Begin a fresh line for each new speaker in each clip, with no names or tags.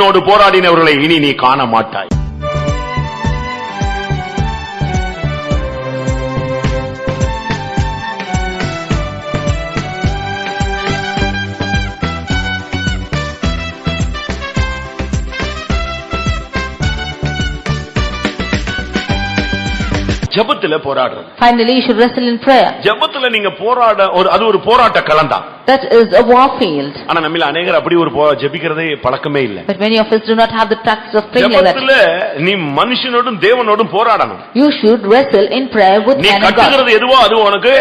Node போராடினவர்களை இனி நீ காண மாட்டாய் ஜெபத்துல போராடுறது
Finally, you should wrestle in prayer.
ஜெபத்துல நீங்க போராட ஒரு அது ஒரு போராட்ட களம்
That is a war field.
ஆனா நம்மள அநேகர் அப்படி ஒரு ஜெபிக்கிறதே பழக்கமே இல்ல
But many of us do not have the practice of praying like that.
ஜெபத்துல நீ மனுஷனோடும் தேவனோடும் போராடணும்
You should wrestle in prayer with
நீ
man and God.
கட்டுகிறது எதுவோ அது உனக்கு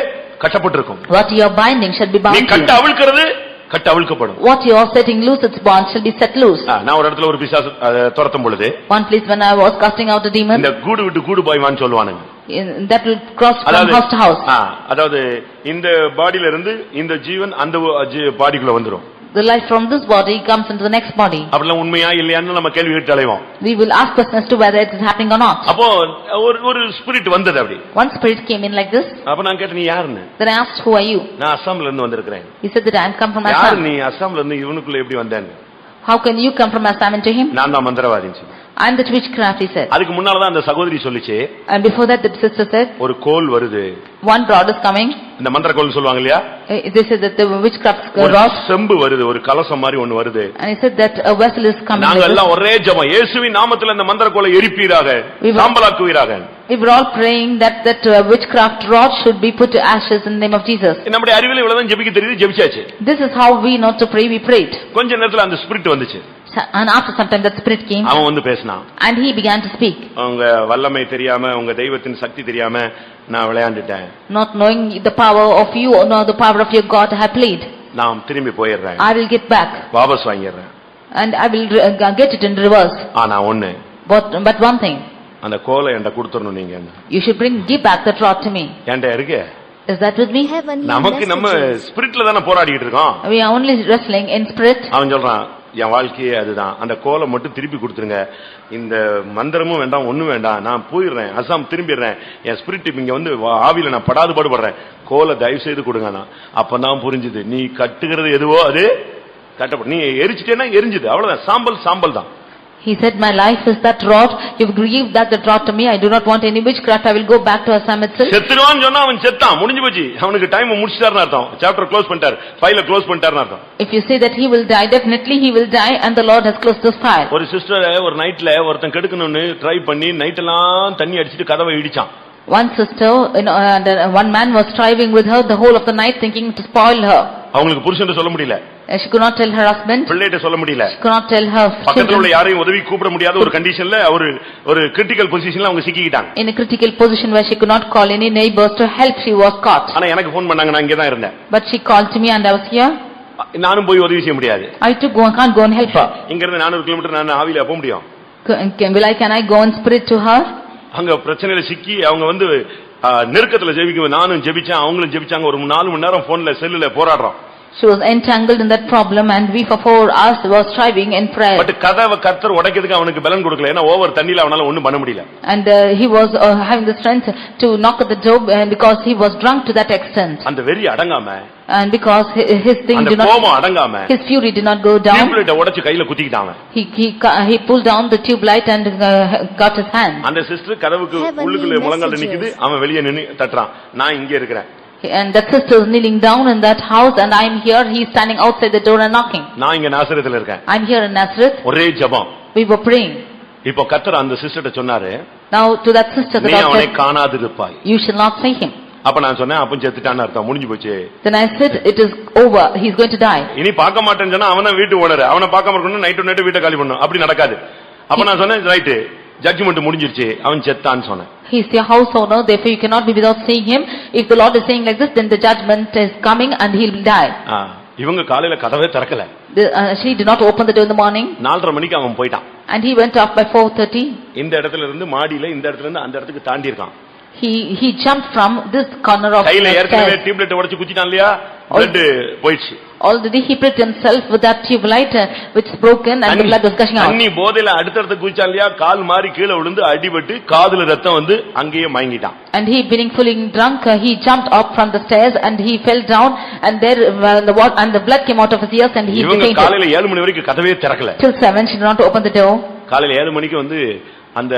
கட்டப்பட்டிருக்கும்
What you are binding shall be
நீ
bound to
கட்ட. அவிழ்க்கிறது கட்ட அவிழ்க்கப்படும்
What you are setting loose, its bond shall be set loose.
ஆ, நான் ஒரு இடத்துல ஒரு பிசாசு அதை துரத்தும் பொழுது
One place when I was casting out a demon,
இந்த கூடு விட்டு கூடு சொல்லுவானுங்க
in- that will cross from
அதாவது
house to house.
ஆ, அதாவது இந்த பாடியில இருந்து இந்த ஜீவன் அந்த பாடிக்குள்ள வந்துரும்
The life from this body comes into the next body.
அப்படிலாம் உண்மையா இல்லையான்னு நம்ம கேள்வி கேட்டு அலைவோம்
We will ask questions as to whether it is happening or not.
அப்போ ஒரு ஒரு ஸ்பிரிட் வந்தது அப்படி
One spirit came in like this,
அப்ப நான் கேட்டேன் நீ யாருன்னு
then I asked, who are you?
நான் அஸ்ஸாம்ல இருந்து வந்திருக்கிறேன்
He said that I am come from
யாரு
Assam.
நீ அஸ்ஸாம்ல இருந்து இவனுக்குள்ள எப்படி வந்தேன்னு
How can you come from Assam into him?
நான் தான் மந்திரவாதின்னு
am the witchcraft, he said.
அதுக்கு முன்னாலதான் அந்த சகோதரி சொல்லிச்சு
And before that, the sister said,
ஒரு கோல் வருது
one rod is coming.
இந்த மந்திர கோல் சொல்லுவாங்க இல்லையா
Uh, said that the witchcraft rod,
செம்பு வருது ஒரு கலசம் மாதிரி ஒண்ணு வருது
and he said that a vessel is coming.
நாங்க
this.
எல்லாம் ஒரே ஜெபம் இயேசுவின் நாமத்துல இந்த மந்திர கோலை எரிப்பீராக சாம்பலாக்குவீராக
We were all praying that that uh, witchcraft rod should be put to ashes in the name of Jesus.
நம்முடைய அறிவில் இவ்வளவுதான் ஜெபிக்க தெரியுது ஜெபிச்சாச்சு
This is how we know to pray, we prayed.
கொஞ்ச நேரத்துல அந்த ஸ்பிரிட் வந்துச்சு
And after some time, that spirit came,
அவன் வந்து பேசினான்
and he began to speak,
உங்க வல்லமை தெரியாம உங்க தெய்வத்தின் சக்தி தெரியாம நான் விளையாண்டுட்டேன்
not knowing the power of you or nor the power of your God I have played.
நான் திரும்பி போயிடுறேன்
I will get back,
வாபஸ் வாங்கிடுறேன்
and I will re- uh, get it in reverse.
ஆனா ஒண்ணு
But, but one thing,
அந்த கோலை என்கிட்ட கொடுத்துடணும் நீங்க
you should bring, give back that rod to me.
என்கிட்ட இருக்கு
Is that with me?
Heavenly
நமக்கு நம்ம
messages.
ஸ்பிரிட்ல தானே போராடிட்டு இருக்கோம்
We are only wrestling in spirit.
அவன் சொல்றான் என் வாழ்க்கையே அதுதான். அந்த கோலை மட்டும் திருப்பி கொடுத்துருங்க. இந்த மந்திரமும் வேண்டாம் ஒன்றும் வேண்டாம். நான் போயிடுறேன் அசாம் திரும்பிடுறேன். என் ஸ்பிரிட் இங்கே வந்து ஆவியில் நான் படாது பாடுபடுறேன் கோலை தயவு செய்து கொடுங்க நான் அப்போ தான் புரிஞ்சுது. நீ கட்டுகிறது எதுவோ அது கட்டப்படும் நீ எரிச்சிட்டேன்னா எரிஞ்சுது. அவ்வளோதான் சாம்பல் சாம்பல் தான்
He said, my life is that rod, you give that that rod to me, I do not want any witchcraft, I will go back to Assam itself.
செத்துருவான்னு சொன்னா அவன் செத்தான் முடிஞ்சு போச்சு அவனுக்கு டைம் முடிச்சிட்டாருன்னு அர்த்தம் சாப்டர் க்ளோஸ் பண்ணிட்டார் ஃபைல க்ளோஸ் பண்ணிட்டாருன்னு அர்த்தம்
If you say that he will die, definitely he will die and the Lord has closed this file.
ஒரு சிஸ்டரை ஒரு நைட்ல ஒருத்தன் கெடுக்கணும்னு ட்ரை பண்ணி நைட் எல்லாம் தண்ணி அடிச்சிட்டு கதவை இடிச்சான்
One sister, you know, and uh, one man was striving with her the whole of the night thinking to spoil her.
அவங்களுக்கு புருஷன் சொல்ல முடியல
Uh, She could not tell her husband,
பிள்ளைகிட்ட சொல்ல முடியல
she could not tell her
பக்கத்துல உள்ள. யாரையும் உதவி கூப்பிட முடியாத ஒரு கண்டிஷன்ல ஒரு ஒரு கிரிட்டிக்கல் பொசிஷன்ல அவங்க சிக்கிக்கிட்டாங்க
In a critical position where she could not call any neighbors to help, she was caught.
ஆனா எனக்கு ஃபோன் பண்ணாங்க நான் இங்க தான் இருந்தேன்
But she called to me and I was here.
நானும் போய் உதவி செய்ய முடியாது
I too go, can't go and help her.
இங்க இருந்து நானூறு கிலோமீட்டர் நான் ஆவியில போக முடியும்
Can- Will I, can I go in spirit to her?
அங்க பிரச்சனையில சிக்கி அவங்க வந்து நெருக்கத்துல ஜெபிக்க நானும் ஜெபிச்சேன் அவங்களும் ஜெபிச்சாங்க. ஒரு நாலு மணி நேரம் போன்ல செல்லுல போராடுறோம்.
She was entangled in that problem and we for four hours were striving in prayer.
But கதவை கர்த்தர் உடைக்கிறதுக்கு அவனுக்கு பலன் கொடுக்கல ஏன்னா ஓவர் தண்ணியில அவனால ஒண்ணும் பண்ண முடியல
And uh, he was uh, having the strength to knock at the door uh, because he was drunk to that extent.
அந்த வெறி அடங்காம
And because hi- his thing
அந்த
did not,
கோபம் அடங்காம
his fury did not go down,
டியூப்லைட்ட உடைச்சு கையில குத்திக்கிட்டான் அவன்.
he, he, ca- he pulled down the tube light and uh, got his hand.
அந்த sister கதவுக்கு
Heavenly
உள்ளுக்குள்ள முழங்கால
messages.
நிக்குது அவன் வெளியே நின்னு தட்டுறான் நான் இங்க இருக்கிறேன்
And that sister is kneeling down in that house and I am here, he is standing outside the door and knocking.
நான் இங்க நாசரத்துல இருக்கேன்
I am here in Nazareth,
ஒரே ஜெபம்
we were praying.
இப்போ கர்த்தர் அந்த சிஸ்டர்ட்ட சொன்னாரு
Now to that sister, the
நீ
Lord
அவனை
said,
காணாதிருப்பாய்
you shall not see him.
அப்ப நான் சொன்னேன் அப்ப செத்துட்டான்னு அர்த்தம் முடிஞ்சு போச்சு
Then I said, it is over, he is going to die.
இனி பார்க்க மாட்டேன்னு சொன்னா அவன வீட்டு ஓனர் அவனை பார்க்காம இருக்கணும் நைட்டு நைட்டு வீட்டை காலி பண்ணும் அப்படி நடக்காது அப்ப நான் சொன்னேன் ரைட்டு ஜட்ஜ்மெண்ட் முடிஞ்சிருச்சு அவன் செத்தான்னு சொன்னேன்
He is your house owner, therefore you cannot be without seeing him. If the Lord is saying like this, then the judgment is coming and he will die.
ஆ, இவங்க காலையில கதவே திறக்கல
The- uh, She did not open the door in the morning
நாலரை மணிக்கு அவன் போயிட்டான்
and he went off by 4:30.
இந்த இடத்துல இருந்து மாடியில இந்த இடத்துல இருந்து அந்த இடத்துக்கு தாண்டி இருக்கான்
He, he jumped from this corner of
கையில ஏற்கனவே. டியூப்லைட் உடைச்சு குத்திட்டான் இல்லையா பிளட் போயிடுச்சு
Already he pricked himself with that tube light uh, which is broken and the blood was gushing out.
அண்ணி போதையில அடுத்தடுத்து குதிச்சான் இல்லையா கால் மாறி கீழே விழுந்து அடிபட்டு காதுல ரத்தம் வந்து அங்கேயே மயங்கிட்டான்
And he being fully drunk, uh, he jumped up from the stairs and he fell down and there uh, the water and the blood came out of his ears and he
இவங்க
fainted.
காலையில ஏழு மணி வரைக்கும் கதவே திறக்கல
Till seven, she did not open the door.
காலையில ஏழு மணிக்கு வந்து அந்த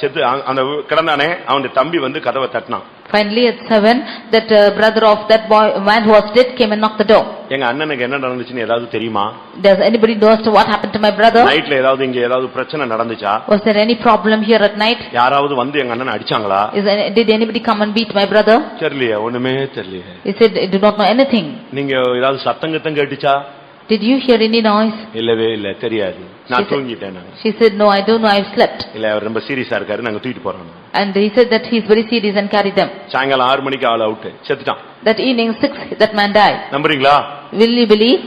செத்து அந்த கிடந்தானே அவனுடைய தம்பி வந்து கதவை தட்டினான்
Finally at seven, that uh, brother of that boy, man who was dead came and knocked the door.
எங்க அண்ணனுக்கு என்ன நடந்துச்சுன்னு ஏதாவது தெரியுமா
Does anybody knows what happened to my brother?
நைட்ல ஏதாவது இங்க ஏதாவது பிரச்சனை நடந்துச்சா
Was there any problem here at night?
யாராவது வந்து எங்க அண்ணனை அடிச்சாங்களா
Is did anybody come and beat my brother?
தெரியலையே ஒண்ணுமே தெரியலையே
He said, I do not know anything.
நீங்க ஏதாவது சத்தம் கித்தம் கேட்டுச்சா
Did you hear any noise?
இல்லவே இல்ல தெரியாது நான் தூங்கிட்டேன் நான்
She said, no, I don't know, I've slept.
இல்ல அவர் ரொம்ப சீரியஸா இருக்காரு நாங்க தூக்கிட்டு போறோம்
And he said that he is very serious and carried them.
சாயங்காலம் ஆறு மணிக்கு ஆள் அவுட் செத்துட்டான்
That evening six, that man died.
நம்புறீங்களா
Will you believe?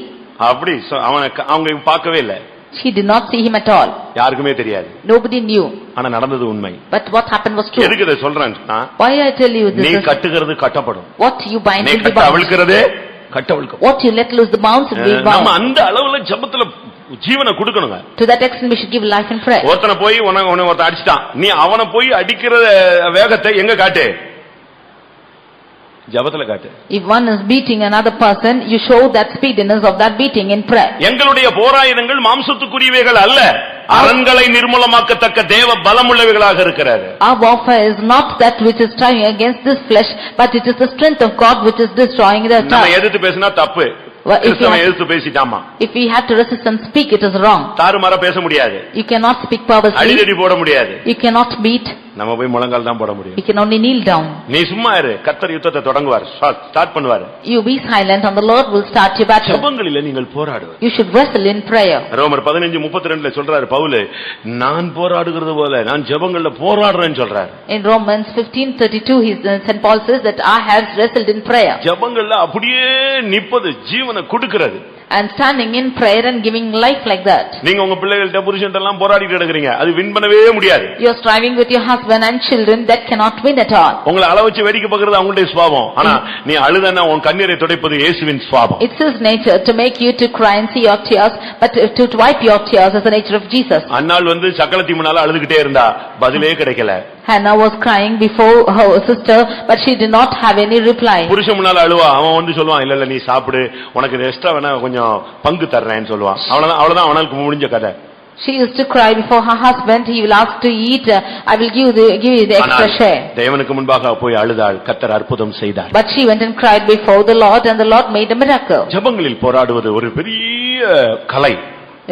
அப்படி சொ- அவனை க- அவங்க பார்க்கவே இல்ல
She did not see him at all.
யாருக்குமே தெரியாது
Nobody knew.
ஆனா நடந்தது உண்மை
But what happened was true.
எதுக்கு இதை சொல்றேன்னா
Why I tell you
நீ
this is,
கட்டுகிறது கட்டப்படும்
what you bind
நீ
will be bound.
அவிழ்க்கிறதே கட்ட அவிழ்க்கும்
What you let loose the bounds will be
நம்ம. அந்த அளவுல ஜெபத்துல ஜீவனை கொடுக்கணுங்க
To that extent we should give life and prayer.
ஒருத்தனை போய் உனக்கு உன்னை ஒருத்தன் அடிச்சிட்டான் நீ அவனை போய் அடிக்கிற வேகத்தை எங்க காட்டு ஜெபத்துல காட்டு
If one is beating another person, you show that speediness of that beating in prayer.
எங்களுடைய போராயுதங்கள் மாம்சத்துக்குரியவைகள் அல்ல அரண்களை நிர்மூலமாக்கத்தக்க தேவ பலமுள்ளவைகளாக இருக்கிறாரு
Our warfare is not that which is striving against this flesh, but it is the strength of God which is destroying the
நம்ம
attack.
எதிர்த்து பேசினா தப்பு
Well, if you
கிறிஸ்தவன்
have-
எதிர்த்து பேசிட்டாமா
If we have to resist and speak, it is wrong.
தாறுமாறா பேச முடியாது
You cannot speak purposely,
அடிதடி போட முடியாது
you cannot beat,
நம்ம போய் முழங்கால் தான் போட முடியும்
you can only kneel down.
நீ சும்மா இரு கத்தர் யுத்தத்தை தொடங்குவார் ஸ்டார்ட் பண்ணுவார்
You be silent and the Lord will start your battle.
ஜெபங்களில நீங்கள் போராடுவது
You should wrestle in prayer.
ரோமர் பதினஞ்சு முப்பத்தி ரெண்டுல சொல்றாரு பவுலு நான் போராடுகிறது போல நான் ஜெபங்கள்ல போராடுறேன்னு சொல்றாரு
In Romans 15:32, he- uh, St. Paul says that I have wrestled in prayer.
ஜெபங்கள்ல அப்படியே நிப்பது ஜீவனை கொடுக்கிறது
And standing in prayer and giving life like that.
நீங்க உங்க பிள்ளைகள்ட்ட புருஷன்ட்ட எல்லாம் போராடிட்டு கிடக்குறீங்க அது வின் பண்ணவே முடியாது
You're striving with your husband and children, that cannot win at all.
உங்களை அள வச்சு வேடிக்கை பார்க்கறது அவங்களுடைய சுவாபம் ஆனா நீ அழுதனா உன் கண்ணீரை துடைப்பது இயேசுவின் சுவாபம்
It's his nature to make you to cry and see your tears, but to to wipe your tears is the nature of Jesus.
அன்னாள் வந்து சக்கலத்தி முன்னால அழுதுகிட்டே இருந்தா பதிலே கிடைக்கல
Hannah was crying before her sister, but she did not have any reply.
புருஷன் முன்னால அழுவா அவன் வந்து சொல்லுவான் இல்ல இல்ல நீ சாப்பிடு உனக்கு எக்ஸ்ட்ரா வேணா கொஞ்சம் பங்கு தர்றேன்னு சொல்லுவான் அவ்வளவுதான் அவ்வளவுதான் அவனுக்கு முடிஞ்ச கதை
She used to cry before her husband, he will ask to eat, uh, I will give the, give you the extra share.
தேவனுக்கு முன்பாக போய் அழுதாள் கத்தர் அற்புதம் செய்தார்
But she went and cried before the Lord and the Lord made a miracle.
ஜெபங்களில் போராடுவது ஒரு பெரிய கலை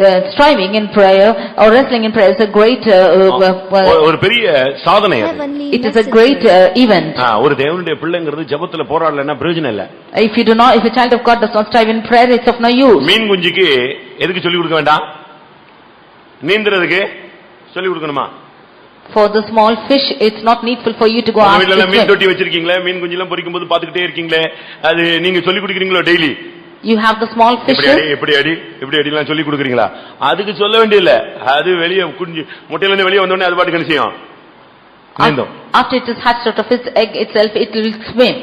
Uh, Striving in prayer or wrestling in prayer is a great, uh, uh, uh,
ஒரு- பெரிய சாதனை அது
Heavenly
it is a
messengers.
great uh, event.
ஆ, ஒரு தேவனுடைய பிள்ளைங்கிறது ஜெபத்துல போராடலைன்னா பிரயோஜனம் இல்ல
If you do not, if a child of God does not strive in prayer, it's of no use.
மீன் குஞ்சுக்கு எதுக்கு சொல்லி கொடுக்க வேண்டாம் நீந்துறதுக்கு சொல்லி கொடுக்கணுமா
For the small fish, it's not needful for you to go
உங்க
ask
வீட்ல எல்லாம் மீன்
swim.
தொட்டி வச்சிருக்கீங்களே மீன் குஞ்சு எல்லாம் பொரிக்கும் போது பாத்துக்கிட்டே இருக்கீங்களே அது நீங்க சொல்லி கொடுக்குறீங்களோ daily
You have the small
இப்படி அடி
fishes,
இப்படி அடி இப்படி அடிலாம் சொல்லி கொடுக்குறீங்களா? அதுக்கு சொல்ல வேண்டியதில்ல. அது வெளியே குஞ்சு முட்டையில இருந்து வெளியே வந்தோடனே அது பாட்டுக்கு என்ன செய்யும்? நீந்தும்.
after it is hatched out of its egg itself, it will swim.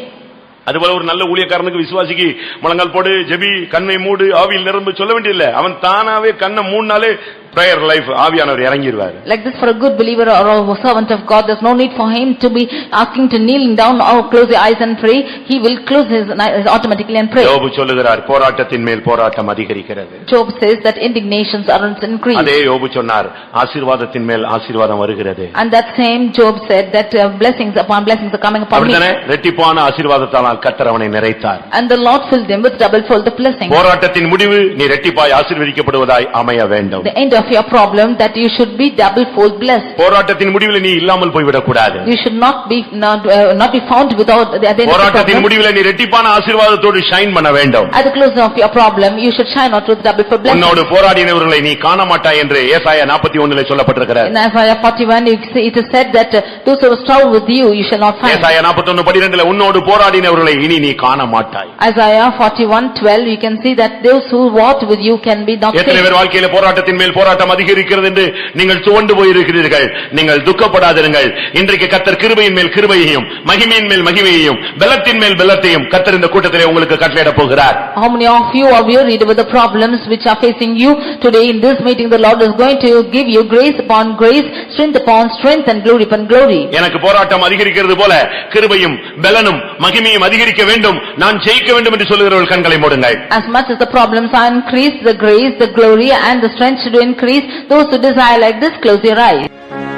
அதுபோல ஒரு நல்ல ஊழியக்காரனுக்கு விசுவாசிக்கு முழங்கால் போடு ஜெபி கண்ணை மூடு ஆவியில் நிரம்பு சொல்ல வேண்டியதில்லை. அவன் தானாவே கண்ணை மூணுனாலே பிரேயர் லைஃப் ஆவியானவர் இறங்கிடுவாரு
Like this for a good believer or a servant of God, there's no need for him to be asking to kneel down or close your eyes and pray. He will close his eyes automatically and pray.
யோபு சொல்லுகிறார் போராட்டத்தின் மேல் போராட்டம் அதிகரிக்கிறது
Job says that indignations are increased.
அதே யோபு சொன்னார் ஆசீர்வாதத்தின் மேல் ஆசீர்வாதம் வருகிறது
And that same Job said that uh, blessings upon blessings are coming upon me.
அப்படித்தானே ரெட்டிப்பான ஆசீர்வாதத்தால் கத்தர் அவனை நிறைத்தார்
And the Lord filled him with double fold of blessings.
போராட்டத்தின் முடிவு நீ ரெட்டிப்பாய் ஆசீர்வதிக்கப்படுவதாய் அமைய வேண்டும்
The end of your problem that you should be double fold blessed.
போராட்டத்தின் முடிவில் நீ இல்லாமல் போய்விடக் கூடாது
You should not be, not, uh, not be found without the at the end of the
போராட்டத்தின்
problem.
முடிவில் நீ ரெட்டிப்பான ஆசீர்வாதத்தோடு ஷைன் பண்ண வேண்டும்
At the close of your problem, you should shine out with double fold blessings.
உன்னோடு போராடினவர்களை நீ காண மாட்டாய் என்று ஏசாயா நாற்பத்தி ஒண்ணுல சொல்லப்பட்டிருக்கிறார்
In Isaiah 41, you see- it is said that uh, those who strive with you, you shall not find.
ஏசாயா நாற்பத்தி ஒன்னு பனிரெண்டுல உன்னோடு போராடினவர்களை இனி நீ காண மாட்டாய்
Isaiah 41, 12, you can see that those who walked with you can be not
எத்தனை
saved.
பேர் வாழ்க்கையில போராட்டத்தின் மேல் போராட்டம் போராட்டம் அதிகரிக்கிறது என்று நீங்கள் துவண்டு போயிருக்கிறீர்கள் நீங்கள் துக்கப்படாதிருங்கள் இன்றைக்கு கத்தர் கிருபையின் மேல் கிருபையையும் மகிமையின் மேல் மகிமையையும் பலத்தின் மேல் பலத்தையும் கத்தர் இந்த கூட்டத்திலே உங்களுக்கு கட்டளையிடப் போகிறார்
How many of you are wearied with the problems which are facing you? Today in this meeting, the Lord is going to give you grace upon grace, strength upon strength and glory upon glory.
எனக்கு போராட்டம் அதிகரிக்கிறது போல கிருபையும் பலனும் மகிமையும் அதிகரிக்க வேண்டும் நான் ஜெயிக்க வேண்டும் என்று சொல்லுகிறவர்கள் கண்களை மூடுங்கள்
As much as the problems are increased, the grace, the glory and the strength should increase. Those who desire like this, close your eyes.